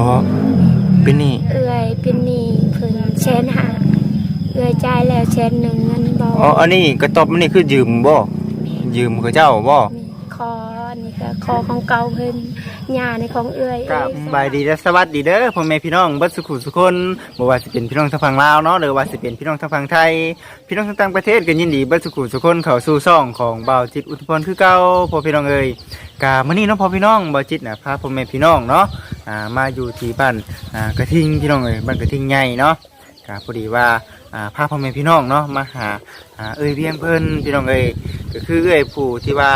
บ่เป็นหนี่เอื้อยเป็นหนี้เพิ่นแสนหาเอื้อยจ่ายแล้วแสนหนึ่งเงินบ่อ๋ออันนี้กระตอบมันนี่คือยืมบ่ยืมเขาเจ้าบ่นี่คอนี่ก็ คอของเก่าเพิ่นหญ้าในของเอื้อยครับเอ้ยบายดีและสวัสดีเด้อพ่อแม่พี่น้องเบิดสุขุสุกคนบ่ว่าสิเป็นพี่น้องทางฝั่งลาวเนาะหรือว่าสิเป็นพี่น้องทางฝั่งไทย พี่น้องทางต่างประเทศก็ยินดีเบิดสุขุสุกคนเข้าสู่ช่องของบ่าวจิตอุทพรคือเก่าพ่อพี่น้องเอ้ยกะมื้อนี้เนาะพ่อพี่น้องบ่าวจิตน่ะพาพ่อแม่พี่น้องเนาะอ่ามาอยู่ที่บ้านอ่ากระทิงพี่น้องเอ้ยบ้านกระทิงใหญ่เนาะกะพอดีว่าอ่าพาพ่อแม่พี่น้องเนาะมาหาอ่าเอ้ยเวียงเพิ่นพี่น้องเอ้ยก็คือเอ้ยผู้ที่ว่า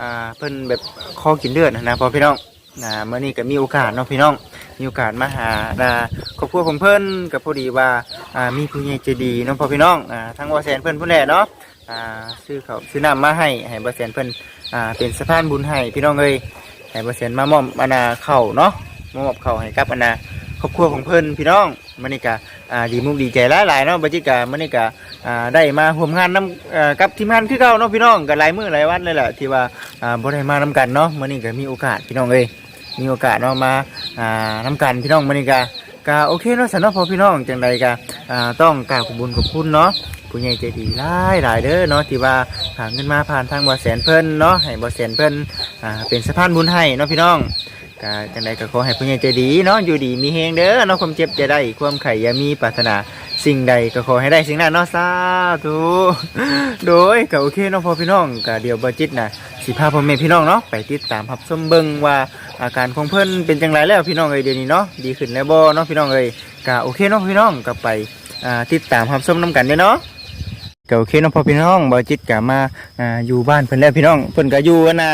อ่าเพิ่นแบบคอกินเลือดนะนะพ่อพี่น้องนะเมื่อนี้ก็มีโอกาสเนาะพี่น้องมีโอกาสมาหานะครอบครัวของเพิ่นกับพอดีว่าอ่ามีผู้ใหญ่ใจดีเนาะพ่อพี่น้องอ่าทั้งว่าแสนเพิ่นผู้แน่เนาะอ่าซื้อเขาวซื้อน้ำมาให้ให้บ่แสนเพิ่นอ่าเป็นสะพานบุญให้พี่น้องเอ้ยให้บ่แสนมามอบอานาเข้าวเนาะมามอบเข้าวให้กับอานาครอบครัวของเพิ่นพี่น้อง มื้อนี้ก็อ่าดีมุกดีใจหลายๆเนาะบัดนี้ก็มื้อนี้ก็อ่าได้มาร่วมงานนํเอ่อกับทีมงานคือเก่าเนาะพี่น้องก็หลายมื้อหลายวันเลยแหละที่ว่าอ่าบ่ได้มานํกันเนาะมื้อนี้ก็มีโอกาสพี่น้องเอ้ยมีโอกาสเนาะมาอ่าน้ำกันพี่น้องมานี่กะกะโอเคเนาะสันเนาะพอพี่น้องจังใดกะอ่าต้องกราบขอบคุญขอบคุณเนาะผู้ใหญ่ใจดีหลายหลายเด้อเนาะที่ว่าหาเงินมาผ่านทางบ่แสนเพิ่นเนาะให้บ่แสนเพิ่นอ่าเป็นสะพานบุญให้เนาะพี่น้อง กะจังใดก็ขอให้ผู้ใหญ่ใจดีเนาะอยู่ดีมีเฮงเด้อเนาะความเจ็บจะได้ความไข่อย่ามีปรารถนาสิ่งใดก็ขอให้ได้สิ่งนั้นเนาะสาธุโดยก็โอเคเนาะพอพี่น้องกะเดี๋ยวบ่จิตนะสิพาพ่อแม่พี่น้องเนาะไปติดตามรับชมเบิ่งว่าอาการของเพื่อนเป็นจังไรแล้วพี่น้องเอ้ยเดี๋ยวนี้เนาะดีขึ้นแล้วบ่เนาะพี่น้องเอ้ยก็โอเคเนาะพี่น้องก็ไปอ่าติดตามความส้มน้ำกันเด้อเนาะก็โอเคเนาะพอพี่น้องบ่จิตก็มาอ่าอยู่บ้านเพิ่นแล้วพี่น้องเพิ่นก็อยู่อันน่ะ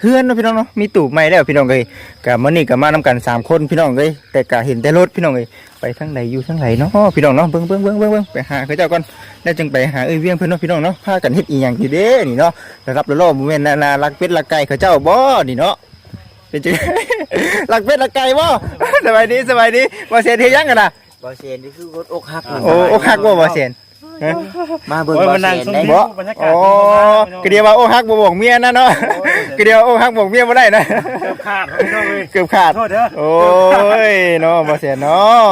เฮือนเนาะพี่น้องเนาะมีตู้ใหม่แล้วพี่น้องเอ้ยก็มื้อนี้ก็มานํกันสามคนพี่น้องเอ้ยแต่ก็เห็นแต่รถพี่น้องเอ้ยไปทางไหนอยู่ทางไหนเนาะพี่น้องเนาะเบิ่งเบิ่งเบิ่งเบิ่งเบิ่งไปหาเขาเจ้าก่อนแล้วจึงไปหาเอ้ยเวียงเพิ่นเนาะพี่น้องเนาะพากันเฮ็ดอีหยังอยู่เด้นี่เนาะนะครับแล้วรอบบ่แม่นนานารักเป็ดรักไก่เขาเจ้าบ่นี่เนาะเป็นจังหลักเป็ดหลักไก่บ่สบายดีสบายดีบ่เสียนเฮ็ดหยังกันน่ะบอเซนนี่คือรถอกหักโอ้โอ้ฮักบ่บ่เสียนฮะ มาเบิ่งโอ้ยบอมานั่งเซนชมได้วิวบ่บรรยากาศโอ้ก็เดียวว่าโอ้ฮักบ่บอกเมียนะเนาะก็เดียวโอ้ฮักบอกเมียบ่ได้นะ เกือบขาดพี่น้องเลย เกือบขาดโทษเด้อ โอ้ยเนาะบ่เสียนเนาะ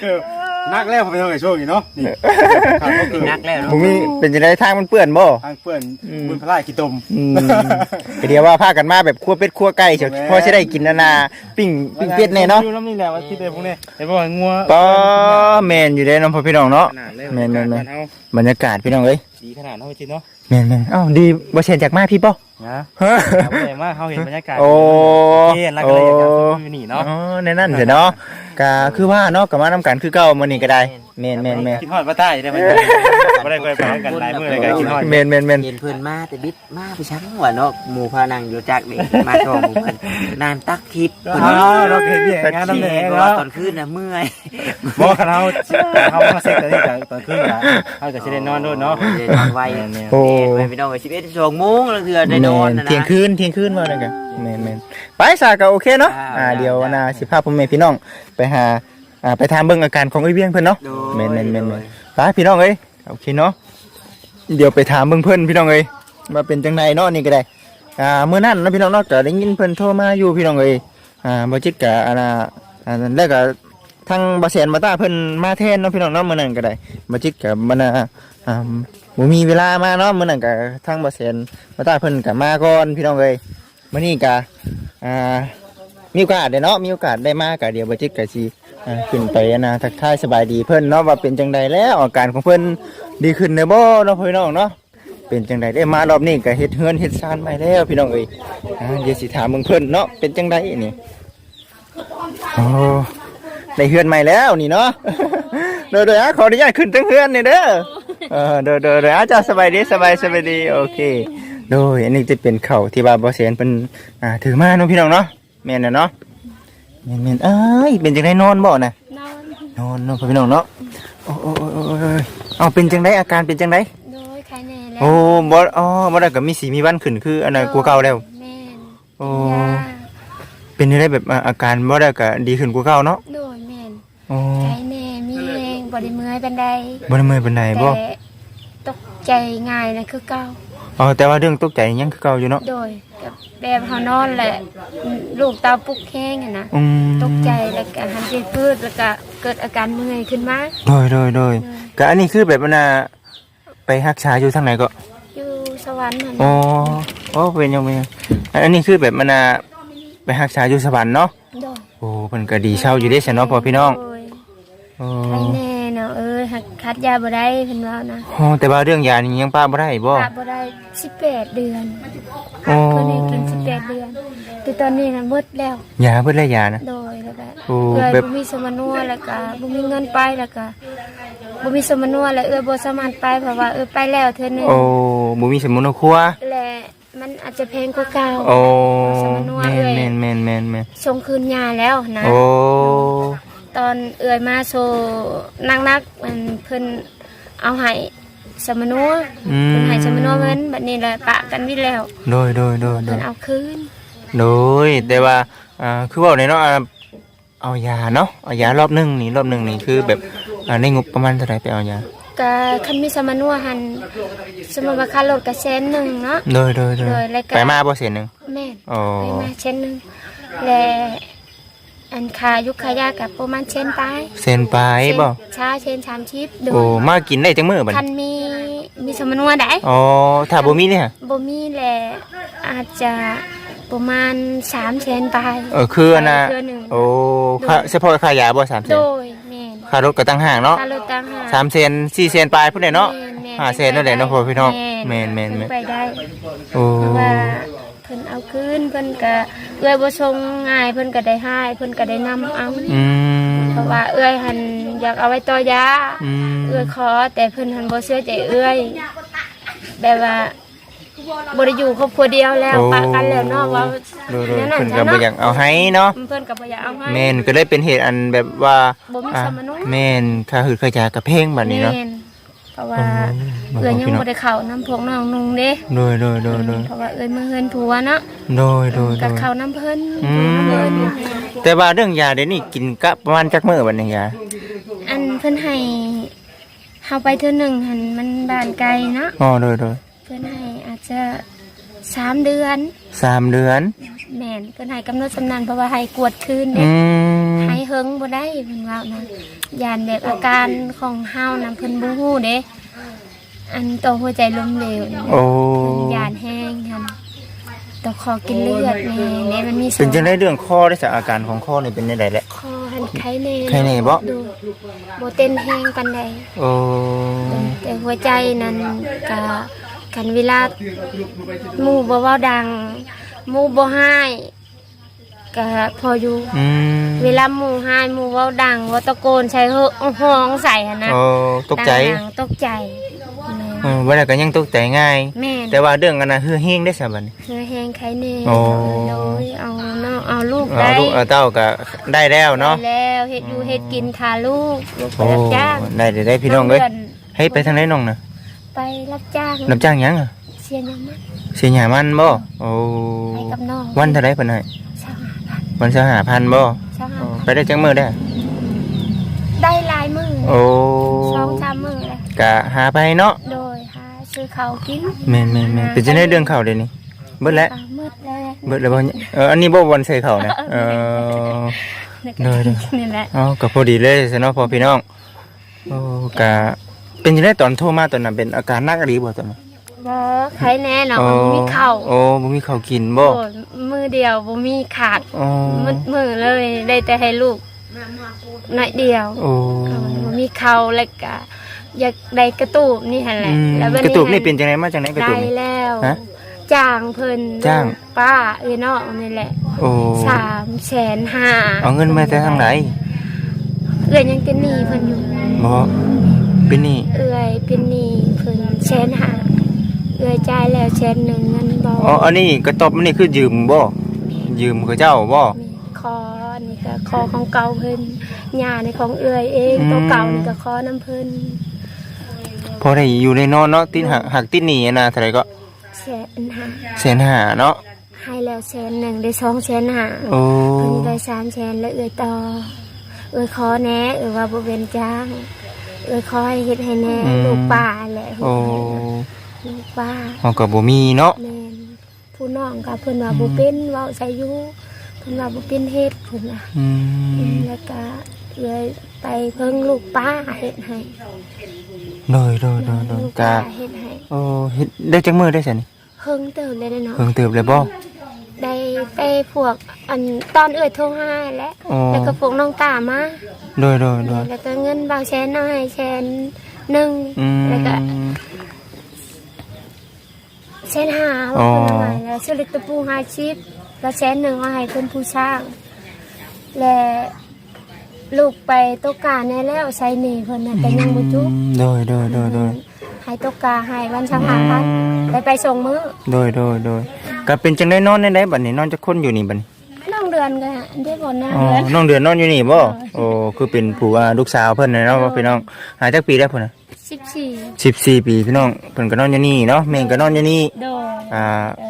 เกือบ นักแล้วผมไปทางไหนช่วงนี้เนาะนี่ขาดก็คือนักแล้วเนาะบ่มีเป็นจังไดทางมันเปื้อนบ่ ทางเพื่อนอืม บุญพระราชกิตม อืมก็เดียวว่าพากันมาแบบคั่วเป็ดคั่วไก่เฉยพอสิได้กินนานาปิ้งปิ้งเป็ดแน่เนาะอยู่น้ำนี่แหละว่าที่เดียวพวกนี้เห็นบอกว่างัวปอแม่นอยู่เด้เน้องพ่อพี่น้องเนาะ ขนาดเลยแม่นแม่นแม่นขนาดเฮาบรรยากาศพี่น้องเอ้ยดีขนาดเท่าจริงเนาะแม่นแม่นเอ้าดีบ่เสียนจากมาพี่ป่ะนะฮะเอาไปมากเขาเห็นบรรยากาศโอ้เห็นแล้วก็เลยอยากจะซื้อนี่เนาะ อ๋อในนั่นเถอะเนาะ ก็คือว่าเนาะก็มานํกันคือเก่ามื้อนี้ก็ได้ แม่น แม่นแม่นกินฮอดป้าใต้ได้ไหมไม่ได้ไปพร้อมกันหลายมื้อเลยกันกินฮอดแม่นแม่นแม่นเห็นเพิ่นมาแต่บิดมาไปชั้งว่าเนาะหมู่พานังอยู่จักนี่มาชมหมู่เพิ่นนานตักทิพย์เพิ่นอ๋อเราเคยเบียงานน้ำแหน่เพราะว่าเนาะตอนคืนน่ะเมื่อยบอกกันเขาเขามาเซ็กตอนนี้จากตอนคืนกันเขาจะได้นอนด้วยเนาะเดี๋ยวนอนไวโอ้ไปพี่น้องไป11ชั่วโมงแล้วเทื่อได้นอนนะนะเที่ยงคืนเที่ยงคืนว่าได้กันแม่นแม่นไปซะก็โอเคเนาะอ่าอ่าเดี๋ยวได้นะสิพาพ่อแม่พี่น้องไปหา อ่าไปถามเบิ่งอาการของไอ้เวียงเพิ่นเนาะโดยแม่นแม่นแม่นแม่นไปพี่น้องเอ้ยโอเคเนาะเดี๋ยวไปถามเบิ่งเพิ่นพี่น้องเอ้ยว่าเป็นจังไดเนาะนี่ก็ได้อ่าเมื่อนั้นเนาะพี่น้องเนาะก็ได้ยินเพิ่นโทรมาอยู่พี่น้องเอ้ยอ่าบ่จิตก็อันน่ะอ่าแล้วก็ทางบ่แสนบ่ตาเพิ่นมาแทนเนาะพี่น้องเนาะมื้อนั้นก็ได้บ่จิตก็มันน่ะอ่าบ่มีเวลามาเนาะมื้อนั้นก็ทางบ่แสนบ่ตาเพิ่นก็มาก่อนพี่น้องเอ้ยมื้อนี้ก็อ่ามีโอกาสได้เนาะมีโอกาสได้มาก็เดี๋ยวบ่จิตก็สิ อ่าขึ้นไปนะทักทายสบายดีเพิ่นเนาะว่าเป็นจังใดแล้วอาการของเพิ่นดีขึ้นเด้อบ่เนาะพี่น้องเนาะเป็นจังใดได้มารอบนี้ก็เฮ็ดเฮือนเฮ็ดซานใหม่แล้วพี่น้องเอ้ยอ่าเดี๋ยวสิถามมึงเพิ่นเนาะเป็นจังใดนี่โอ้ได้เฮือนใหม่แล้วนี่เนาะ เด้อเด้ออะขออนุญาตขึ้นทั้งเฮือนนี่เด้อเออเด้อเด้อเด้ออาจารย์สบายดีสบายสบายดีโอเค โดยอันนี้จะเป็นเข่าที่ว่าบ่เสียนเพิ่นอ่าถือมาเนาะพี่น้องเนาะแม่นนะเนาะ แม่นแม่นเอ้ยเป็นจังไดนอนบ่น่ะนอนนอนเนาะพี่น้องเนาะโอ้โอ้โอ้โอ้โอ้ยเอาเป็นจังไดอาการเป็นจังไดโดยใครแน่แล้วโอ้บ่อ๋อบ่ได้ก็มีสีมีวันขึ้นคืออันนั้นกลัวาเก่าแล้วแม่นโอ้ยาเป็นจังไดแบบอ่าอาการบ่ได้ก็ดีขึ้นกว่าเก่าเนาะโดยแม่นโอ้ใครแน่มีเองบ่ได้เมื่อยปานใดบ่ได้เมื่อยปานใดบ่แต่ตกใจง่ายนะคือเก่า อ๋อแต่ว่าเรื่องตกใจยังคือเก่าอยู่เนาะโดยกับแบบเฮานอนแหละลูกเตาปลุกแข้งอะนะอืมตกใจแล้วก็หันไปพืดแล้วก็เกิดอาการเมื่อยขึ้นมาโดยโดยโดยก็อันนี้คือแบบว่าน่ะไปรักษาอยู่ทางไหนก็อยู่สวรรค์นั่นอ๋อโอ้เป็นยังไงอันนี้คือแบบมันน่ะไปรักษาอยู่สวรรค์เนาะโดยโอ้เพิ่นก็ดีเช่าอยู่เด้ซะเนาะพ่อพี่น้องโดยโอ้ใครแน่ เนาะเออหักคัดยาบ่ได้เพิ่นว่านะโอ้แต่ว่าเรื่องยานี่ยังป้าบ่ได้บ่ปาบ่ได้18 เดือนโอ้เพิ่นให้กิน18 เดือนแต่ตอนนี้น่ะหมดแล้ว ยาเพิ่นได้ยานะ โดยแล้วก็โอ้เอื้อยแบบ บ่มีสมนัวแล้วก็บ่มีเงินไปแล้วก็บ่มีสมนัวแล้วเอื้อยบ่สามารถไปเพราะว่าเอื้อยไปแล้วเทื่อหนึงโอ้บ่มีสมุนครัวและมันอาจจะแพงกว่าเก่า โอ้สมนัวแม่นเอ้ยแม่นแม่นแม่นแม่นส่งคืนยาแล้วนะ โอ้ ตอนเอื้อยมาโซนักนักๆมันเพิ่นเอาให้สมนัวอืมเพิ่นให้สมนัวเงินบัดนี้แหละปะกันวิแล้วโดยโดยโดยโดเพิ่ยนเอาคืนโดยแต่ว่าอ่าคือเว่าในเนาะอ่าเอายาเนาะเอายารอบหนึงนี่รอบหนึงนี่คือแบบอ่าในงบประมาณเท่าไหร่ไปเอายาก็คันมีสมนัวหันสมมุติว่าค่ารถก็แสนหนึงเนาะ โดยโดยโดยโดยแล้วก็ ไปมาบ่เสียหนึงแม่นโอ้ไปมาเช่นหนึงและ อันคายุคขายากับประมาณเช่นไปเซ็นไปบ่ชาเช่นชามชิปโดโอ้ยมากินได้จังมื้อบัดคันนี้มีมีสมนัวได้อ๋อถ้าบ่มีเนี่ยบ่มีแหละอาจจะประมาณ3แสนไปเออคืออันน่ะเทื่อหนึ่งโอ้ค่าเฉพาะค่ายาบ่3เซโดนยแม่นค่ารถก็ตั้งห่างเนาะค่ารถต่างหากสามเซนสี่เซนปลายพุ่นได้เนาะแม่นแม่นห้าเซนนั่นแหละเนาะพ่อพี่น้องแม่นแม่นแม่นไปได้โอ้เพราะว่าเพิ่นเอาคืนเพิ่นก็เอื้อยบ่ส่งง่ายเพิ่นก็ได้ให้เพิ่นก็ได้นำเอาอืมเพราะว่าเอื้อยหันอยากเอาไว้ต่อยาอืมเอื้อยขอแต่เพิ่นหันบ่เชื่อใจเอื้อยแบบว่าบ่ได้อยู่ครอบครัวเดียวแล้วปะกันแล้วเนาะว่าดูดูนั่นน่ะเพิ่นจ้ะก็บ่เนาะอยากเอาให้เนาะเพิ่นก็บ่อยากเอาให้แม่นก็เลยเป็นเหตุอันแบบว่าบ่มีอะสมนุแม่นค่าหืดค่ายากับเพลงบัดนี้เนาะแม่นเพราะว่าโอ้ เอื้อยยังพี่น้องบ่ได้เข้าน้ำพวกน้องนุ่งเด้โดยโดยโดยโดยเพราะว่าเอื้อยมาเฮือนผัวเนาะโดยโดยโดก็ยเข้าน้ำเพิ่นอืมน้ำเพิ่นแต่ว่าเรื่องยาเดี๋ยวนี้กินกะประมาณจักมื้อบัดนี้ยาอันเพิ่นให้เฮาไปเทื่อหนึงหันมันบ้านไกลเนาะอ๋อโดยโดยเพิ่นให้อาจจะสามเดือนสามเดือนแม่นเพิ่นให้กำหนดสำนันเพราะว่าให้กวดคืนอืเด้ ม ให้เฮิงบ่ได้เพิ่นว่านะยานแบบอาการของเฮานํเพิ่นบ่ฮู้เด้ อันต่อหัวใจล้มเหลวนี่โอ้เพิ่นยานแห้งหั่นต่อคอกินเลือดแน่แน่มันมีสเป็นจังองได๋เรื่องคอได้จากอาการของคอนี่เป็นจังไดแหละคอหันไข้แน่ไข้แน่บ่ดูบ่เต้นแห้งปานใดโอ้แต่หัวใจนั้นก็กันเวลาหมู่บ่เว้าดังหมู่บ่ให้ก็พออยู่อืมเวลาหมู่ให้หมู่เว้าดังเว่าตะโกนใส่เฮอห้องใส่หั่นนะโอ้ตกใจดังๆตกใจ เออวันนั้นก็ยังตกใจง่าย แม่นแต่ว่าเรื่องอันนั้นคือเฮงได้สบัดนี้ เฮือแห้งไข้แน่โอ้ โดยเอาเนาะเอาลูกเอาได้ลูกเอาเต้าก็ได้แล้วเนาะได้แล้วเฮ็ดอยู่เฮ็ดกินทาลูกลูกไปโอ้รับจ้างได้ได้ได้พี่น้องเอ้ยดืให้ไปทางไหนน้องน่ะไปรับจ้างรับจ้างหยังอะเสียยังมั้งเสียหยามันบ่โอ้ไปกับน้องวันเท่าไหร่เพิ่นให้สามพันวันละ5,000บ่สามโอ้ไปได้จังมื้อได้ ได้หลายมือโอ้สองสามมือเลยกะหาไปเนาะโดยหา ซื้อเขาวกินแม่นๆๆเป็นจังได๋เรื่องข้าวเดี๋ยวนี้เบิดแล้วอ่ามืดแล้วเบิดแล้วบ่เอออันนี้บ่วันใส่ข้าวนะเออโดยนี่แหละเอ๋อก็พอดีเลยซะเนาะพ่อพี่น้องโอ้กะเป็นจังได๋ตอนโทรมาตอนนั้นเป็นอาการหนักอีหลีบ่ตอนนั้นบ่ใครแน่เนาะบ่มีข้าวโอ้บ่มีข้าวกินบ่โอ้ยมือเดียวบ่มีขาดอ๋อมืดมือเลยได้แต่ให้ลูกหน่อยเดียวโอ้ก็บ่มีข้าวแล้วก็ อยากได้กระตูบนี่หั่นแหอืละมแล้วบัดกระตุกนี่เป็นจังได๋มาจังได๋กระได้ตุกนี่ แล้วฮะจ้างเพิ่นจ้าง ป้าเอ้ยเนาะนี่แหละโอ้สามแสนห้าเอาเงินมาแต่ทางไหนเอื้อยยังเป็นหนี้เพิ่นอยู่ บ่เป็นหนี่เอื้อยเป็นหนี้เพิ่นแสนห้าเอื้อยจ่ายแล้วแสนหนึ่งเงินบ่อ๋ออันนี้กระตอบมันนี่คือยืมบ่ยืมเขาเจ้าบ่ มีคอนี่ก็คอของเก่าเพิ่นหญ้าในของเอื้อยเองอืม ตัวเก่านี่ก็คอน้ำเพิ่น พอได้อยู่ในนอนเนาะติดหักหักติดหนี้อะนะเท่าไหร่ก็แสนห้าแสนห้าเนาะให้แล้วแสนหนึ่งได้สองแสนห้าโอ้เพิ่นได้สามแสนแล้วเอื้อยต่อ เอื้อยขอแหน่เอื้อยว่าบ่เป็นจ้าง เอื้อยขอให้เฮ็ดให้แหน่ลูกป่าแหละเฮ็ดโอ้ให้ลูกป้าเฮาก็บ่มีเนาะแม่นผู้น้องก็เพิ่นว่าบ่เป็นเว้าใส่อยู่เพิ่นว่าบ่เป็นเฮ็ดเพิ่นว่าอืมแล้วก็ เลยไปเพิ่งลูกป้าเฮ็ดให้โดยโดยโดยโดยลูกกะป้าเฮ็ดให้โอ้เฮ็ดได้จักมื้อได้ซั่นนี่เพิ่งเติมเลยเนาะเพิ่งเติบเลยบ่ ได้ไปพวกอันตอนเอื้อยโทรหาและอ๋อ แล้วก็พวกน้องตามาโดยโดยโดยแล้วก็เงินบางแสนน้อยแสนหนึ่งอืมแล้วก็แสนห้าอ๋อว่าคนละไงแล้วซื้อเล็กตะปูห้าชิปแล้วแสนหนึ่งเอาให้คนผู้ช่าง และ ลูกไปตกกาแน่แล้วใส่หนีเพิ่นน่ะแต่ยังบ่จุบโดยโดยโดยโดยให้ตกกาให้วันชาหาพันไปไปส่งมื้อโดยโดยโดยก็เป็นจังได้นอนได้ไดบัดนี้นอนจักคนอยู่นี่บัดนี้น้องเดือนก็ได้ผลนะอ๋อเดือนน้องเดือนนอนอยู่นี่บ่โอ้คือเป็นผู้ว่าลูกสาวเพิ่นน่ะเนาะว่าพี่น้องหาจักปีแล้วเพิ่นน่ะสิบสี่14ปีพี่น้องเพิ่นก็นอนอยู่นี่เนาะแม่ก็นอนอยู่นี่โดยอ่า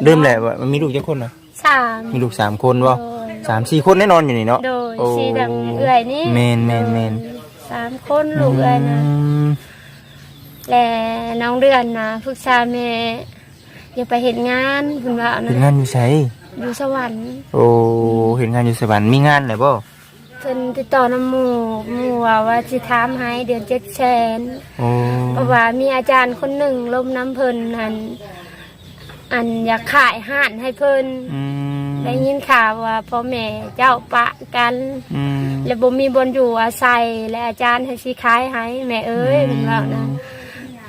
เริ่มแหละว่ามันมีลูกจักคนน่ะสามมีลูกสามคนบ่โดย สามสี่คนแน่นอนอยู่นี่เนาะโดยโอ้สีดังเอื่อยนี่แม่นแม่นแม่นสามคนลูกเอื่อยนะอืมและน้องเดือนนะพึกษาแม่อยากไปเห็นงานคุณว่าเห็นนะงานอยู่ไสอยู่สวรรค์โอ้เห็นงานอยู่สวรรค์มีงานเลยบ่เพิ่นติดต่อน้ำหมู่หมู่ว่าว่าสิถามให้เดือนเจ็ดแสนโอ้เพราะว่ามีอาจารย์คนหนึ่งลมน้ำเพิ่นอันอันอยากขายห้านให้เพิ่น อืม ได้ยินข่าวว่าพ่อแม่เจ้าปะกัน อืม และบ่มีบนอยู่อาศัยและอาจารย์ให้สิขายให้แม่เอ้ยเพิ่นว่านะ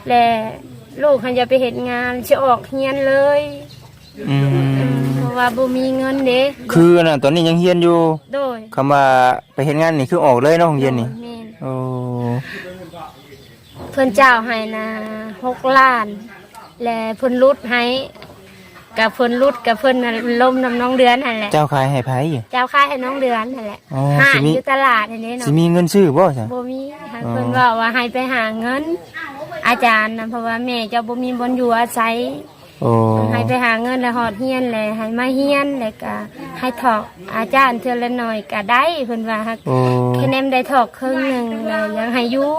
และลูกเขาจะไปเฮ็ดงานสิออกเฮียนเลยอืมเพราะว่าบ่มีเงินเด้คือน่ะตอนนี้ยังเฮียนอยู่โดยคำว่าไปเฮ็ดงานนี่คือออกเลยเนาะโรงเรียนนี่แม่นโอ้เพิ่นเจ้าให้นะ6ล้าน และเพิ่นรุดให้ กับเพิ่นรุดกับเพิ่นน่ะล้มน้ำน้องเดือนนั่นแหละ เจ้าขายให้ไผเจ้าค่ายให้น้องเดือนนั่นแหละอ๋อห้าสิมี อยู่ตลาดอันนี้สิเนาะมีเงินซื้อบ่ซะบ่มีค่ะอ๋อ เพิ่นบอกว่าให้ไปหาเงิน อาจารย์นะเพราะว่าแม่เจ้าบ่มีบนอยู่อาศัยโอ้ให้ไปหาเงินแล้วหอดเฮียนเลยให้มาเฮียนแล้วก็ให้ถอกอาจารย์เทื่อละหน่อยก็ได้เพิ่นว่าฮักโอ้แค่แนมได้ถอกครึ่งหนึงแล้วยังให้อยู่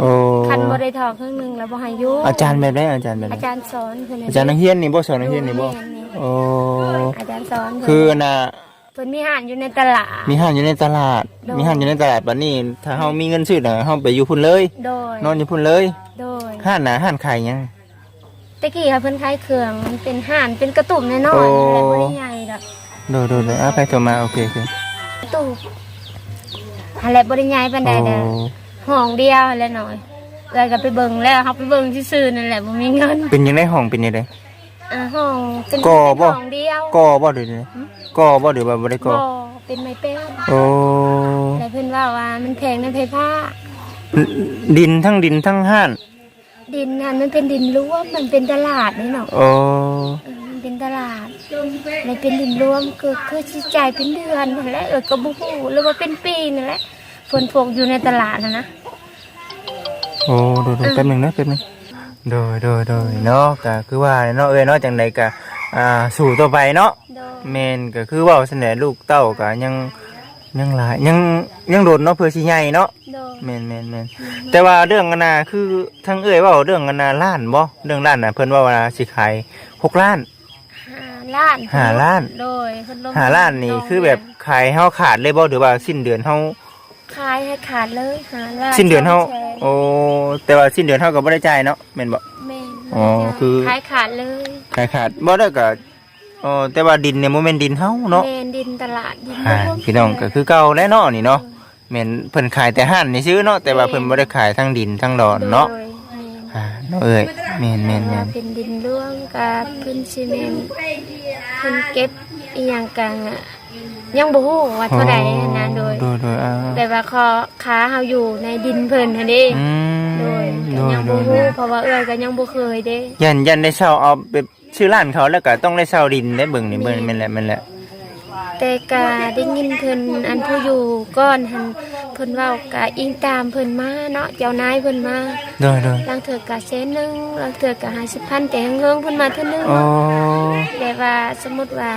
โอ้คันบ่ได้ถอกครึ่งหนึงแล้วบ่ให้อยู่อาจารย์แบบไหนอาจารย์แบบไหนอาจารย์สอนเพิ่นน่ะอาจารย์นักเรียนนี่บ่สอนนักเรียนนี่บ่แม่นี่โอ้อาจารย์สอนเพิ่นคือน่ะเพิ่นมีห้านอยู่ในตลาด มีห้างอยู่ในตลาด โดยมีห้างอยู่ในตลาดบัดนี้ ถ้าเฮามีเงินซื้อน่ะเฮาไปอยู่พุ่นเลย โดยนอนอยู่พุ่นเลยโดยห้านน่ะห้านขายหยัง ตะกี้ค่ะเพิ่นขายเครื่องมันเป็นห่านเป็นกระตุ่มน้อยโอ้ๆอะไรบ่ได้ใหญ่ดอกโดยโดยโดยอะไปต่อมาโอเคโอเคกระตุ่มอะไรบ่ได้ใหญ่ปานใดเด้อ ห้องเดียวแล้วหน่อยเลยก็ไปเบิ่งแล้วเฮาไปเบิ่งซื่อๆนั่นแหละบ่มีเงินเป็นยังไงห้องเป็นยังไง อ่าห้องเป็นก่อบ่เป็นห้องเดียวก่อบ่เดี๋ยวนี้ก่อบ่เดี๋ยวว่าบ่ได้ก่อบ่เป็นไม้เป็นโอ้แล้วเพิ่นว่าว่ามันแพงในไฟฟ้า ดินทั้งดินทั้งห้านดินนั่นมันเป็นดินรวมมันเป็นตลาดนี่เนาะโอ้เออมันเป็นตลาดเลยเป็นดินรวมคือคือสิจ่ายเป็นเดือนนั่นแหละเออก็บ่ฮู้หรือว่าเป็นปีนั่นแหละเพิ่นพกอยู่ในตลาดน่ะนะ โอ้โดยโดยแป๊บหนึงนะแป๊บหนึงโดยโดยโดยเนาะก็คือว่าเนาะเอ้ยเนาะจังใดก็อ่าสู่ต่อไปเนาะโดยแม่นก็คือเว่าซั่นแหละลูกเต้าก็ยังยังหลายยังยังโดดเนาะเพื่อสิใหญ่เนาะโดยแม่นแม่นแม่นแต่ว่าเรื่องกันนาคือทั้งเอ้ยเว่าเรื่องกันนาล้านบ่เรื่องล้านน่ะเพิ่นว่าว่าสิขายหกล้านห้าล้านห้าล้าน โดยเพิ่นลงหาล้านนี่คือแบบขายเฮาขาดเลยบ่หรือว่าสิ้นเดือนเฮา ขายให้ขาดเลยหาล้านสิ้นเดือนเฮาสงแสนโอ้แต่ว่าสิ้นเดือนเฮาก็บ่ได้จ่ายเนาะแม่นบ่แม่นอ๋อคือขายขาดเลยขายขาดบ่ได้ก็อ๋อแต่ว่าดินเนี่ยบ่แม่นดินเฮาเนาะแม่นดินตลาดดินอ่ารวมพี่น้องก็คือเก่าแน่เนาะนี่เนาะแม่นเพิ่นขายแต่ห้านนี่ซื้อเนาะแต่ว่าเพิ่นบ่ได้ขายทั้งดินทั้งดอนเนาะโดยแม่นอ่าเนาะเอ้ยแม่นแม่นแม่นเป็นดินร่วงกับพื้นซีเมนต์เพิ่นเก็บอีหยังกันอะยังบ่ฮู้ว่าเท่าใดนะ โดยโดยโดยอ่าแต่ว่าคอขาเฮาอยู่ในดินเพิ่นหั่นเด้อืมโดยโดก็ยยังโดบ่ยโดฮู้ยเพราะว่าเอื้อยก็ยังบ่เคยเด้ ยันยันได้เช่าเอาแบบชื่อร้านเขาแล้วก็ต้องได้เช่าดินได้เบิ่งนี่เบิ่งแม่นแหละแม่นแหละ แต่ก็ได้ยินเพิ่นอันผู้อยู่ก่อนหันเพิ่นเว้าก็อิงตามเพิ่นมาเนาะเจ้านายเพิ่นมาโดยโดยลางเถื่อก็แสนหนึงลางเถื่อก็50,000แต่เฮิงๆเพิ่นมาเทื่อนึงโอ้แต่ว่าสมมุติว่า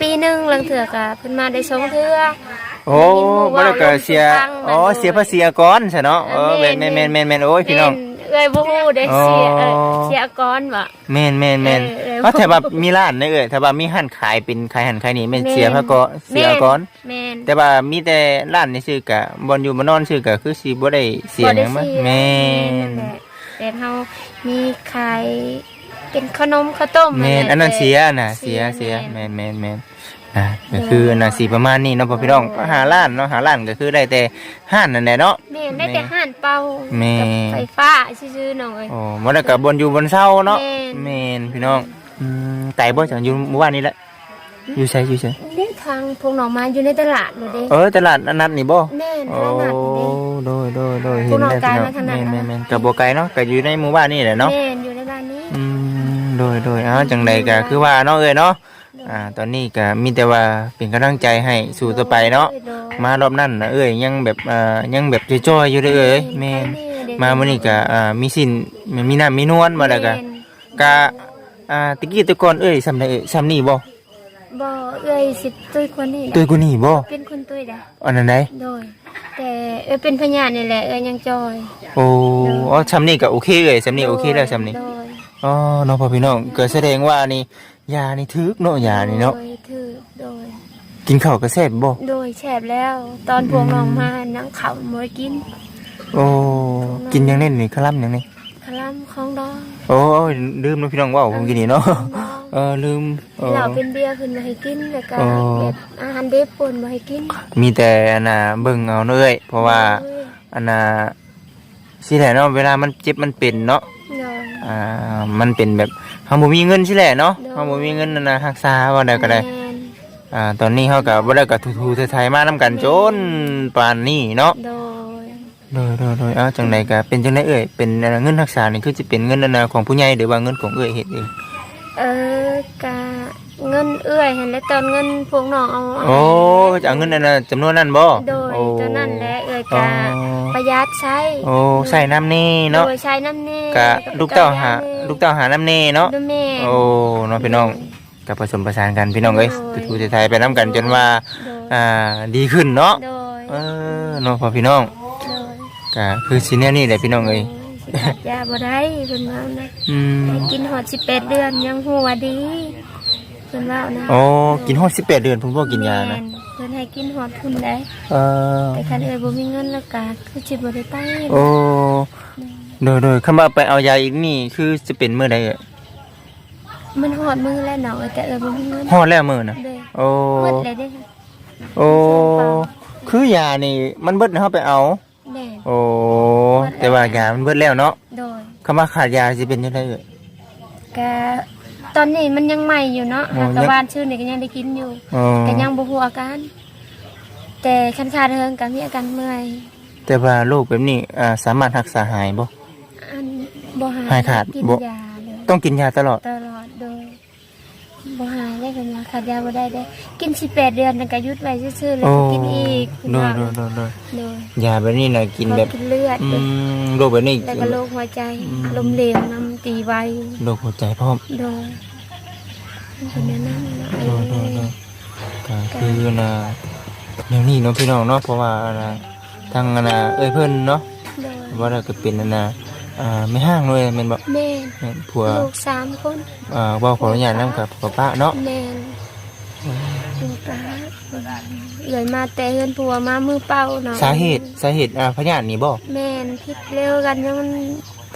ปีหนึงลางเถื่อก็เพิ่นมาได้สองเทื่อ โอ้บ่ได้ก็เสียอ๋อเสียภาษีก่อนใช่เนาะเออแม่นแม่นแม่นแม่นแม่นโอ้ยพี่น้องแม่เอ้ยบ่ฮู้เด้เสียเอ้ยเสียก่อนบ่แม่นแม่นแม่นเออเออเพราะแต่ว่ามีร้านเด้อเอ้ยถ้าว่ามีห้านขายเป็นขายหันขายนี่แม่นเสียพระก็เสียก่อนแม่นแต่ว่ามีแต่ร้านนี่ชื่อกะบ่อนอยู่บ่นอนชื่อกะคือสิบ่ได้เสียหยังมาบ่ได้เสียแม่นแหละแต่เฮามีขายเป็นขนมข้าวต้มแม่นแหละอันนั้นเสียน่ะเสีเสียยเสียแม่แม่นนแม่นแม่น อ่าก็คือน่ะสิประมาณนี้เนาะพ่อพี่น้องก็หาร้านเนาะหาร้านก็คือได้แต่ห้านนั่นแหละเนาะ แม่นได้แต่ห่านเป่าแม่ กับไฟฟ้าซื่อๆหน่อย โอ้บ่ได้ก็บ่อนอยู่บนเซาเนาะแม่นแม่นพี่น้องอืมไก่บ่จังอยู่หมู่บ้านนี้แหละอยู่ไสอยู่ไสนี่ทางพวกหน่อไม้อยู่ในตลาดเลยเด้เออตลาดอันนั้นนี่บ่ แม่นโอ้ตลาดเด้ โดยโดยโดยพเห็วนกน้องแล้วไกลพี่น้องมาทางนั้นแม่นนะแม่นก็บ่ไกลเนาะก็อยู่ในหมู่บ้านนี่แหละเนาะ แม่นอยู่ในบ้านนี้ อืมโดยโดยอ้าวจังใดก็คือว่าเนาะเอ้ยเนาะ อ่า ตอนนี้ก็มีแต่ว่าเป็นกำลังใจให้สู่ต่อไปเนาะโดยมารอบนั้นนะเอ้ยยังแบบอ่ายังแบบจ้อยๆอยู่เด้อเอ้ยแม่นมามื้อนี้ก็อ่ามีสินมีน้ำมีนวลมาแล้วก็ก็อ่าตะกี้แตะก่อนเอ้ยซำได้เอ้ยซำนี้บ่บ่เอ้ยสิตุ้ยคนนี้แหละตุ้ยกูนี่บ่เป็นคนตุ้ยได้อันนั้นได้โดย แต่เอ้ยเป็นพญานนี่แหละเอ้ยยังจอยโอ้อ๋อซำนี้ก็โอเคเอ้ยซำนี้โอเคแล้วซำนี้โดยอ๋อเนาะพ่อพี่น้องก็แสดงว่านี่ ยานี่ถึกเนาะยานี่เนาะโดยถือโดย กินข้าวก็แซ่บบ่โดยแฉบแล้ว ตอนพวกน้องมานังเขาบ่ได้กินโอ้กินยังเล่นนี่คลัมยังนี่คลำของดองโอ้ยลืมเนาะพี่น้องเว่าผมกินนี่เนาะเออลืมเออเหล้าเป็นเบียร์ขึ้นมาให้กินแล้วก็อ๋อ แบบอาหารเด็บป่นมาให้กินมีแต่อันน่ะเบิ่งเอาเนาะเอ้ยเพราะว่าโดยอันน่ะสิแหละเนาะเวลามันเจ็บมันเป็นเนาะ โดย อ่ามันเป็นแบบเฮาบ่มีเงินสิแหละเนาะเนาะเฮาบ่มีเงินนั่นน่ะรักษาว่าได้ก็ได้แม่นอ่าตอนนี้เฮาก็บ่ได้ก็ทูๆไทยๆมานํกันจนปานนี้เนาะโดยโดยโดยโดยเอาจังไดก็เป็นจังไดเอ่ยเป็นอันน่ะเงินรักษานี่คือสิเป็นเงินอันน่ะของผู้ใหญ่หรือว่าเงินของเอ่ยเฮ็ดเองเออกะ เงินเอื้อยเห็นแล้วตอนเงินพวกน้องเอาให้โอ้จะเอาเงินอันน่ะจำนวนนั้นบ่โดยโอ้ตอนนั้นแหละเอื้อยอ๋อกะประหยัดใช้โอ้ใส่น้ำนี่เนาะโดยใช้น้ำเน่กะลูกเต้าหาลูกเต้าหาน้ำนี่เนาะดูแม่โอ้เน้องพี่น้องกับผสมประสานกันพี่น้องเอ้ยโดยทูๆไทยๆไปน้ำกันจนว่าโดยอ่าดีขึ้นเนาะโดยเออเนาะพอพี่น้องโดยก็คือสิเนี่ยนี่แหละพี่น้องเอ้ยยาบ่ได้เพิ่นว่านะอืมให้กินหอด18เดือนยังหัวดีเพิ่นว่านะโอ้กินฮอด18เดือนเพิ่นบ่กินยานะแม่เพิ่นให้กินหอดพุ่นได้เออแต่คันเอ้ยบ่มีเงินแล้วก็คือสิบ่ได้ไปโอ้โดยโดยคำว่าไปเอายาอีกนี่คือจะเป็นมื้อใดเอ่ยมันหอดมือแล้วเนาะแต่เอ้ยบ่มีเงินฮอดแล้วมื้อน่ะเด้โอ้หมดเลยเด้โอ้คือยานี่มันเบิดเฮาไปเอา แม่โอ้แต่ว่ายามันเบิดแล้วเนาะโดยคำว่าขาดยาสิเป็นจังไดเอ่ยกะ ตอนนี้มันยังใหม่อยู่เนาะอ๋อ หากยังกะบ้านชื่อนี่ก็ยังได้กินอยู่อ๋อก็ยังบ่ฮู้อาการ แต่คันขาดเฮิงก็มีอาการเมื่อยแต่ว่าโรคแบบนี้อ่าสามารถรักษาหายบ่ อันบ่หายหายขาดกินบ่ ยาเลยต้องกินยาตลอด ตลอดโดยบ่หายได้กันมาขาดยาบ่ได้ได้ กิน18เดือนนั่นก็หยุดไว้ซื่อๆแล้วโอ้ก็กินอีกโดยโดยโดยโดยโดยยาแบบนี้น่ะกินแบบ กินเลือดอืมโรคแบบนี้ แล้วก็โรคหัวใจอืม ลมเหลวน้ำ ตีไวโรคหัวใจพร้อมโดยมันเป็นแนะนำนะโดยโดยโดยก็คือน่ะแนวนี้เนาะพี่น้องเนาะเพราะว่าน่ะทางน่ะเอ้ยเพิ่นเนาะโดยว่าเราก็เป็นนั่นน่ะอ่าไม่ห้างเลยแม่นบ่แม่นแม่นผัวลูกสามคนอ่าเว้าขออนุญาตนํกับผัวป้าเนาะแม่นลูกปลาเอื่อยมาแต่เฮือนผัวมามือเป้าเนาะสาเหตุสาเหตุอ่าพยาธินี่บ่แม่นพิษเร็วกันยังมัน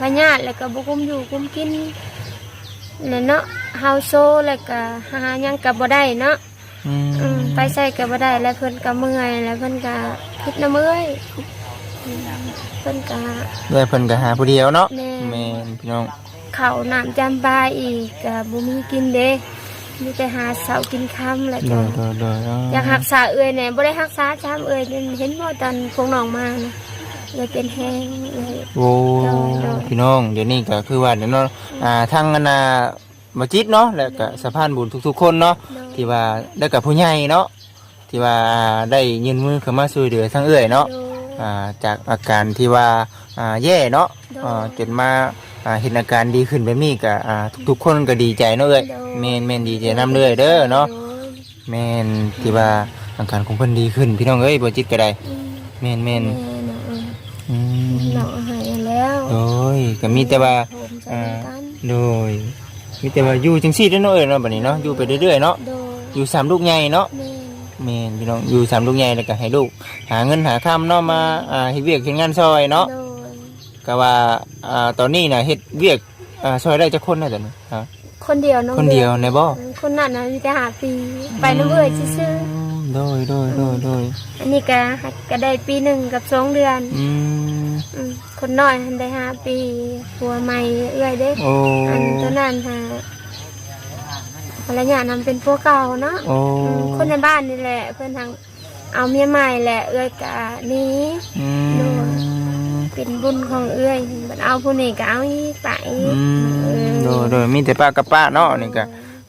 พญาติแล้วก็บ่กุมอยู่กุมกินแล้วเนาะเฮาโซแล้วก็หาหยังก็บ่ได้เนาะอืมอืมไปใส่ก็บ่ได้แล้วเพิ่นก็เมื่อยแล้วเพิ่นก็พิษน้ำเมื่อยอืมเพิ่นก็เลยเพิ่นก็หาผู้เดียวเนาะแม่ แม่นพี่น้องข้าวน้ำจำปาอีกก็บ่มีกินเด้มีแต่หาเสากินค่ำแล้วโดก็ยโดยโดยอยากรักษาเอ่ยเนี่ยบ่ได้รักษาช้ำเอ่ยเห็นบ่ตอนพวกน้องมานะ เลยเป็นแห้งเลยโอ้โดยโดยพี่น้องเดี๋ยวนี้ก็คือว่าเดี๋ยวเนาะอ่าทางอันน่ะบ่จิตเนาะแล้วก็สะพานบุญทุกๆ คนเนาะโดยที่ว่าได้กับผู้ใหญ่เนาะที่ว่าได้ยืนมือเข้ามาช่วยเหลือทั้งเอื้อยเนาะโดยอ่าจากอาการที่ว่าอ่าแย่เนาะโดยอ่าจนมาอ่าเห็นอาการดีขึ้นแบบนี้ก็อ่าทุกๆคนก็ดีใจเนาะเอ้ยโดยแม่นแม่นดีใจนํเด้อเด้อเนาะโดยแม่นที่ว่าอาการของเพิ่นดีขึ้น พี่น้องเอ้ยบ่จิตก็ได้อืมแม่นแม่นแม่ เนาะเอออืมน้องให้แล้แล้วโดยก็มีแต่ว่าโฮมใส่อ่ากันโดยมีแต่ว่าอยู่จังซี่เด้อเนาะเอ้ยเนาะบัดนี้เนาะอยู่ไปเรื่อยๆเนาะโดยอยู่สามลูกใหญ่เนาะ แม่นแม่นพี่น้องอยู่สามลูกใหญ่แล้วก็ให้ลูก หาเงินหาค่ำเนาะมาอ่าเฮ็ดเวียกเฮ็ดงานซอยเนาะโดยก็ว่าอ่าตอนนี้น่ะเฮ็ดเวียกอ่าซอยได้จักคนน่ะจ้ะนี่ฮะคนเดียวน้องคนเดียวในบ่คนนั้นน่ะมีแต่หาปีไปน้ำเอ่ยซื่อมโดยโดยโดยโดยๆอันนี้ก็ก็ได้ปีหนึ่งกับสองเดือน อืม อืมคนน้อยหันได้ห้าปีผัวใหม่เอื้อยเด้โอ้อันตัวนั้นฮะภรรยานำเป็นผัวเก่าเนาะโอ้อืมคนในบ้านนี่แหละ เพื่อนทางเอาเมียใหม่แหละ เอื้อยกะนี้ อืมเป็นบุญของเอื้อยบัดเอาผู้นี้ก็เอาอีกไปอืมโดยโดยมีแต่ป้ากับป้าเนาะนี่ก็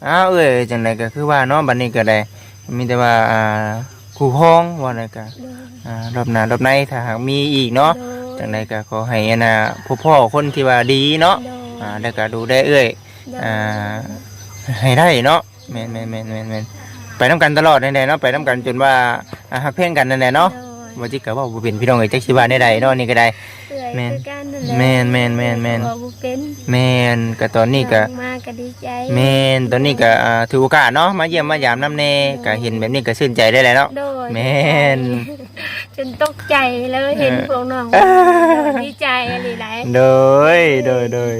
อ้าวเอ้ยจังไดก็คือว่าเนาะบัดนี้ก็ได้ มีแต่ว่าอ่าคู่พ้องว่าไดก็โดยอ่ารอบหน้ารอบในถ้าหากมีอีกเนาะ โดย จังไดก็ขอให้อันน่ะพ่อพ่อคนที่ว่าดีเนาะโดยอ่าแล้วก็ดูได้เอ้ยโดยอ่าให้ได้เนาะแม่นแม่นแม่นแม่นแม่นไปนํกันตลอดแน่ๆเนาะไปนํกันจนว่าอ่าฮักเพ่งกันนั่นแหละเนาะโดยว่าจิกก็ว่าบ่เป็นพี่น้องเอ้ยจักสิว่าได้ใดเนาะนี่ก็ได้ เอื้อยแม่นคือกันนั่นแหละแม่นแม่นแม่นแม่นผัวบ่เป็นแม่นก็ตอนนี้ก็น้องมาก็ดีใจแม่นตอนนี้ก็อ่าถือโอกาสเนาะมาเยี่ยมมายามน้ำแน่ก็เห็นแบบนี้ก็ชื่นใจได้แหละเนาะ โดยแม่นจนตกใจเลยเห็นพวกน้องดีใจอะไรหลาย โดยโดยโดย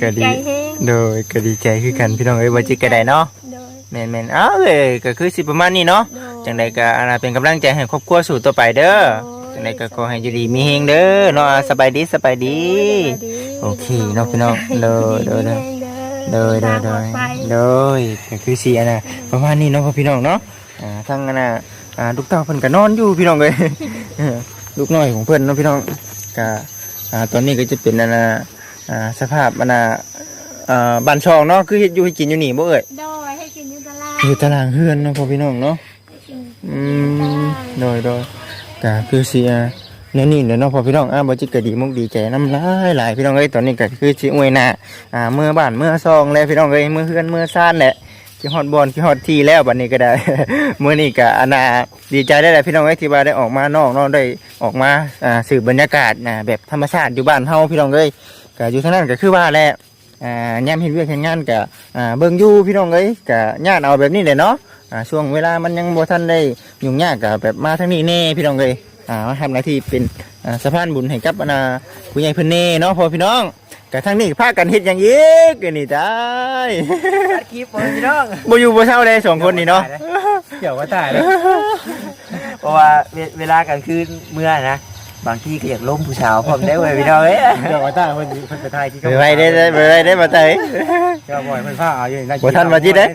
ก็ดีใจแห้งโดยก็ดีใจคือกันพี่น้องเอ้ยว่าจิกก็ได้เนาะโดยแม่นแม่นอ้าวเอ้ยก็คือสิประมาณนี้เนาะโดยจังใดก็อันน่ะเป็นกำลังใจให้ครอบครัวสู่ต่อไปเด้อโอ้ยจัง ใดก็ขอให้อยู่ดีมีเฮงเด้อเนาะสบายดีสบายดี โอเคเนาะพี่น้องโดยโดยโดยโดยโดยโดยโดยก็คือสีอันน่ะประมาณนี้เนาะพ่อพี่น้องเนาะอ่าทั้งอันน่ะอ่าลูกเต้าเพิ่นก็นอนอยู่พี่น้องเลยเออลูกน้อยของเพิ่นเนาะพี่น้องก็อ่าตอนนี้ก็จะเป็นอันน่ะอ่าสภาพอันน่ะอ่าบ้านช่องเนาะคือเฮ็ดอยู่ให้กินอยู่นี่บ่เอ่ยโดยให้กินอยูตลาดอยู่ตารางเฮือนเนาะพ่อพี่น้องเนาะอืมโดยโดย ก็คือเสิอ่าแนี่นี่แหละเนาะพ่อพี่น้องอ่าบ่จิกก็ดีมุกดีใจน้ำลายหลายพี่น้องเอ้ยตอนนี้ก็คือสิอวยหน้าอ่าเมื่อบ้านเมื่อซองแล้วพี่น้องเอ้ยเมื่อเฮือนเมื่อซ่านแหละขี้ฮอดบอลขี้ฮอดทีแล้วบัดนี้ก็ได้เมื้อนี้ก็อนน่ะดีใจได้แหละพี่น้องเอ้ยที่ว่าได้ออกมานอกนาะได้ออกมาอ่าสืบบรรยากาศนะแบบธรรมชาติอยู่บ้านเฮาพี่น้องเอ้ยก็อยู่ทางนั้นก็คือว่าแหละอ่ายามเฮ็ดเวียกเฮ็ดงานก็อ่าเบิ่งอยู่พี่น้องเอ้ยก็ญาติเอาแบบนี้แหละเนาะ อ่าช่วงเวลามันยังบ่ทันได้ยุ่งยากก็แบบมาทางนี้แน่พี่น้องเอ้ยอ่ามาทำหน้าที่เป็นอ่าสะพานบุญให้กับอันน่ะผู้ใหญ่เพิ่นแน่เนาะพ่อพี่น้องก็ทางนี้พากันเฮ็ดหยังอีกอันนี่ได้ตัดคลิปบ่พี่น้องบ่อยู่บ่เช่าเลยสองคนนี่เนาะเกี่ยวว่าตายแล้วเพราะว่าเวเวลากลางคืนเมื่อนะ บางที่ก็อยากล้มผู้สาวผมได้เว้ยพี่น้องเอ้ยเกี่ยวว่าตายเพิ่นเพิ่นไปไทยที่ไปไว้ได้ได้ไปไว้ได้บ่ไตเกี่ยวบ่อยเพิ่นพาเอาอยู่บ่ทันมาจิตเด้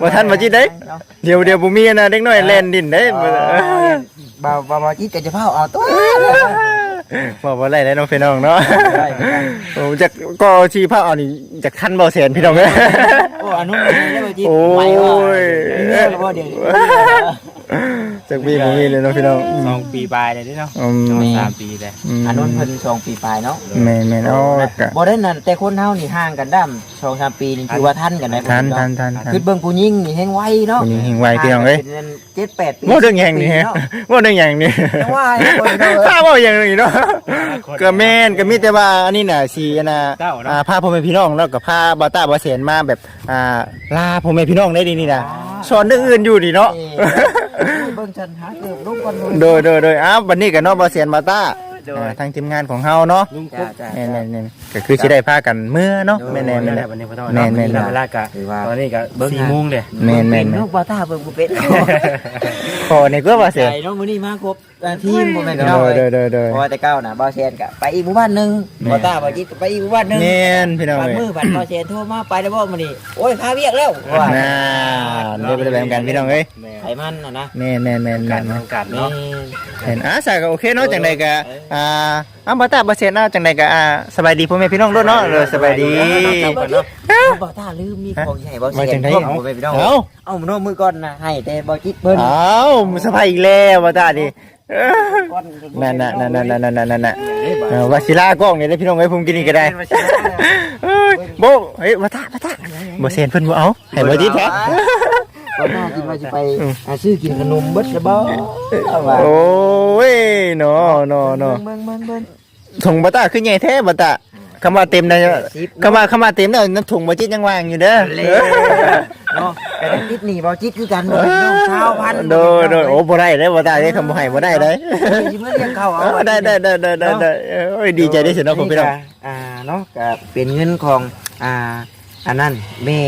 บ่ทันมาจิตเด้เดี๋ยวเดี๋ยวบ่มีนะเด็กน้อยแล่นดินเด้บ่บ่าวบ่าวบ่าวจิตก็จะเผาเอาตัวบ่บ่ได้แล้วน้องพี่น้องเนาะโอ้จักก็ที่พาเอานี่จักคันบ่แสนพี่น้องเอ้ยโอ้อันนู้นไม่ได้บ่าวจิตโอ้ไม่ว่ายเลิกแล้วบ่เดี๋ยว นี้จักมีบ่มีเลยเนาะพี่น้องสองปีปลายเลยเด้เนาะอืมสามปีเลยมอันนู้นเพิ่นสองปีปลายเนาะแม่นแม่นเอากะบ่ได้นั่นแต่คนเฮานี่ห่างกันดำสองสามปีนี่คือว่าทันกันได้ทันทันทันทัน คือเบิ่งผู้หญิงนี่แฮงไวเนาะผู้หญิงแห่งไวพี่น้องเอ้ยเจ็ดแปดปีบ่เรื่องหยังนี่เนาะบ่เรื่องหยังนี่จังว่าให้คนเนาะถ้าเว่าอย่างนี้เนาะก็แม่นก็มีแต่ว่าอันนี้น่ะสีอันน่ะอ่าพาพ่อแม่พี่น้องแล้วก็พาบาต้าบาเสนมาแบบอ่าลาพ่อแม่พี่น้องได้ดีนี่นะสอนเรื่องอื่นอยู่ดีเนาะ เอ้ยเบิ่งฉันหาเกือบลูกก่อนเลยโดยโดยโดยอ้าววันนี้ก็เนาะบาเสนบาต้าอ่าทางทีมงานของเฮาเนาะลุงครจ้าบจ้าแม่นแม่นแม่นก็คือสิได้พากันเมื่อเนาะแม่นแม่นแม่นวันนี้พ่อแม่นแม่น เวลากะคือว่า ตอนนี้ก็สี่โมงเลยแม่นแม่นเป็แม่นลูกบ่าวตาเบิ่งบ่เป็นขอนี่ก็บาเสนใจเนาะมื้อนี้มาครบ อ่าทีมบ่แม่นโดพี่น้องยโดเอ้ยยโดยโดยเพราะว่าแต่เก้าน่ะบ่าวแซนก็ไปอีกหมู่บ้านหนึงแม่บ่าวตาบ่าวจิตก็ไปอีกหมู่บ้านหนึงแม่นพี่น้องบัดเอ้ยมือบัดบ่าวแซนโทรมาไปแล้วบ่มื้อนี้โอ้ยพาเวียกแล้วว่าน่าเดี๋ยวไปได้แบบกันพี่น้องเอ้ยไขมันน่ะนะแม่นแม่นแม่นกัแม่นนทางการนี่เนาะเห็นอะสายก็โอเคเนาะจังใดก็อ่าอ้าวบ่ตาบ่เสร็จเนาะจังใดก็อ่าสบายดีพ่อแม่พี่น้องด้วยเนาะเออสบายดี บ่าวตาลืมมีของใหญ่บ่าวแซมานจังได๋พร้อมบ่แม่นพี่น้องเอ้า เอามื้อมื้อก่อนน่ะให้แต่บ่าวจิตเพิ่นเอ้ามึงสบายอีกแล้วบ่ตาดิเออก่อ นนั่นน่ะนั่นน่ะนั่นน่ะนั่นน่ะนั่นน่ะเออวาสิลากล้องนี่เด้อพี่น้องเอ้ยผมกินนี่ก็ได้เอ้ยโบเฮ้ยบ่ตาบ่ตาบ่เซ็นเพิ่นบ่เอาให้บ่จิตแท้บ่น่าคิดว่าสิไปหาซื้อกินขนมเบิดซะบ่เอาว่าโอ้ยเนาะเนาะเนาะเบิ่งเบิ่งเบิ่งถุงบ่ตาคือใหญ่แท้บ่ตาคำว่าเต็มนะคำว่าคำว่าเต็มแล้วน้ำถุงบ่จิตยังว่างอยู่เด้อเล่เนาะ แต่ได้จิตหนีบ่จิตคือกันบ่น้องชาวพันธุ์โดยโดยโอ้บ่ได้เด้อบ่ตาเด้คำบ่ให้บ่ได้เด้อสิมาเรียกเขาเอเอาอได้ได้ได้ได้ได้ได้เออโอ้ยดีใจได้อสิเนาะผมพี่น้องก็อ่าเนาะก็เป็นเงินของอ่าอันนั้นแม่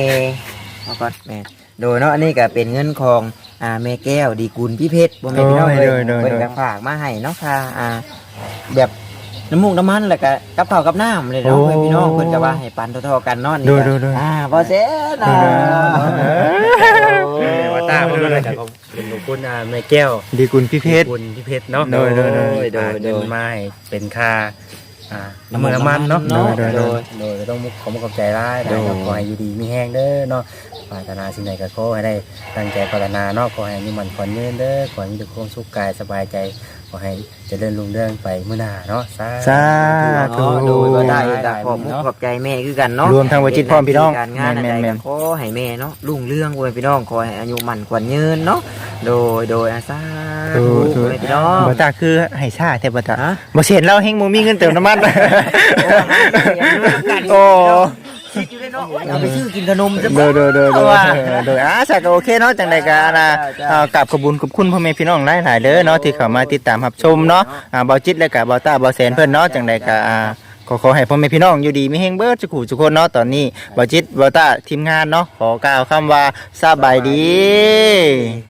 เอาก่อนแม่โดยเนาะอันนี้ก็เป็นเงินของอ่าแม่แก้วดีกุลพี่เพชรบ่แม่นพี่น้องเอ้ยเพิ่นก็ฝากมาให้เนาะค่ะอ่าแบบ น้ำมูกน้ำมันแล้วก็กับข้าวกับน้ำเลยเนาะโอ้เพื่อนพี่น้องเพิ่นก็ว่าให้ปันเท่าๆกันเนาะนี่ดูก็ดูดูอ่าบ่เซ่นะ ว่าตาเพิ่นก็เลยก็เป็นขอบคุณอ่าแม่แก้ว ดีกุลพี่เพชรคุณพี่เพชรเนาะโดยโดยโดยอ่าเงินมาให้เป็นค่าอ่าน้ำมันน้ำมันเนาะโดยโดยโดยโดยต้องขอมขอบใจร้ายโดนะยขอให้อยู่ดีมีแห้งเด้อเนาะปรารถนาสิ่งใดก็ขอให้ได้ตั้งใจปรารถนาเนาะขอให้มีมันขอนยืนเด้อขอให้มีแต่ความสุขกายสบายใจ ขอให้เจริญรุ่งเรืองไปมื้อหน้าเนาะสาสาธุ เนาะโดยก็ได้ได้ขอบมุกขอบใจแม่คือกันเนาะรวมทั้งวจิตพร้อมพี่น้องการงานแม่อะไรนๆๆก็ขอให้แม่เนาะรุ่งเรื่องเว้ยพี่น้องขอให้อายุมั่นขวัญยืนเนาะโดยโดยอาสาถูกถูกเว้ยพี่น้องบ่ตาคือให้ชาแต่บ่ตาฮะบ่เห็นเราเฮงบ่มีเงินเติมน้ำมัน โอ้คิดอยู่เลยเนาะโอ้ยเอาไปซื้อกินขนมจะโดยโดยโดยโดยว่าโดยอ่าสักก็โอเคเนาะจังใดก็นะจ้าอ่ากราบขอบคุญขอบคุณพ่อแม่พี่น้องหลายๆเด้อเนาะที่เข้ามาติดตามรับชมเนาะอ่าเบาจิตและก็เบาตาเบาแสนเพิ่นเนาะจังใดก็อ่าขอขอให้พ่อแม่พี่น้องอยู่ดีมีเฮงเบิดทุกผู้ทุกคนเนาะตอนนี้เบาจิตเบาตาทีมงานเนาะขอกล่าวคำว่าสบายดี